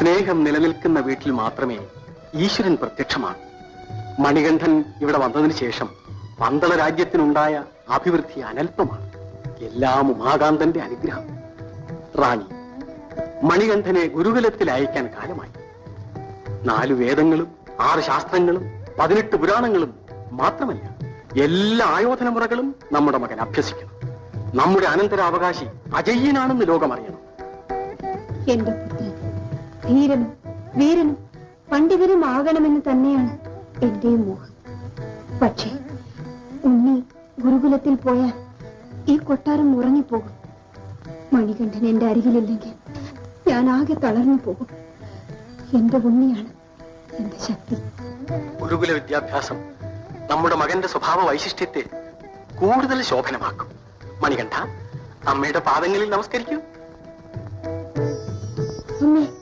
സ്നേഹം നിലനിൽക്കുന്ന വീട്ടിൽ മാത്രമേ ഈശ്വരൻ പ്രത്യക്ഷമാണ്. മണികണ്ഠൻ ഇവിടെ വന്നതിന് ശേഷം പന്തള രാജ്യത്തിനുണ്ടായ അഭിവൃദ്ധി അനൽപമാണ്. എല്ലാം ഉമാകാന്തന്റെ അനുഗ്രഹം. റാണി മണികണ്ഠനെ ഗുരുകുലത്തിൽ അയക്കാൻ കാലമായി. നാലു വേദങ്ങളും ആറ് ശാസ്ത്രങ്ങളും പതിനെട്ട് പുരാണങ്ങളും മാത്രമല്ല എല്ലാ ആയോധന മുറകളും നമ്മുടെ മകൻ അഭ്യസിക്കണം നമ്മുടെ അനന്തരാവകാശി അജയ്യനാണെന്ന് ലോകമറിയണം. എന്റെ പുത്രൻ ധീരനും വീരനും പണ്ഡിതനും ആകണമെന്ന് തന്നെയാണ് എന്റെയും മോഹം. പക്ഷേ ഉണ്ണി ഗുരുകുലത്തിൽ പോയാൽ ഈ കൊട്ടാരം ഉറങ്ങിപ്പോകും. മണികണ്ഠൻ എന്റെ അരികിലില്ലെങ്കിൽ ഞാൻ ആകെ തളർന്നു പോകും. എന്റെ ഉണ്ണിയാണ് എന്റെ ശക്തി. ഗുരുകുല വിദ്യാഭ്യാസം നമ്മുടെ മകന്റെ സ്വഭാവ വൈശിഷ്ട്യത്തെ കൂടുതൽ ശോഭനമാക്കും. മണികണ്ഠ അമ്മയുടെ പാദങ്ങളിൽ നമസ്കരിക്കൂ.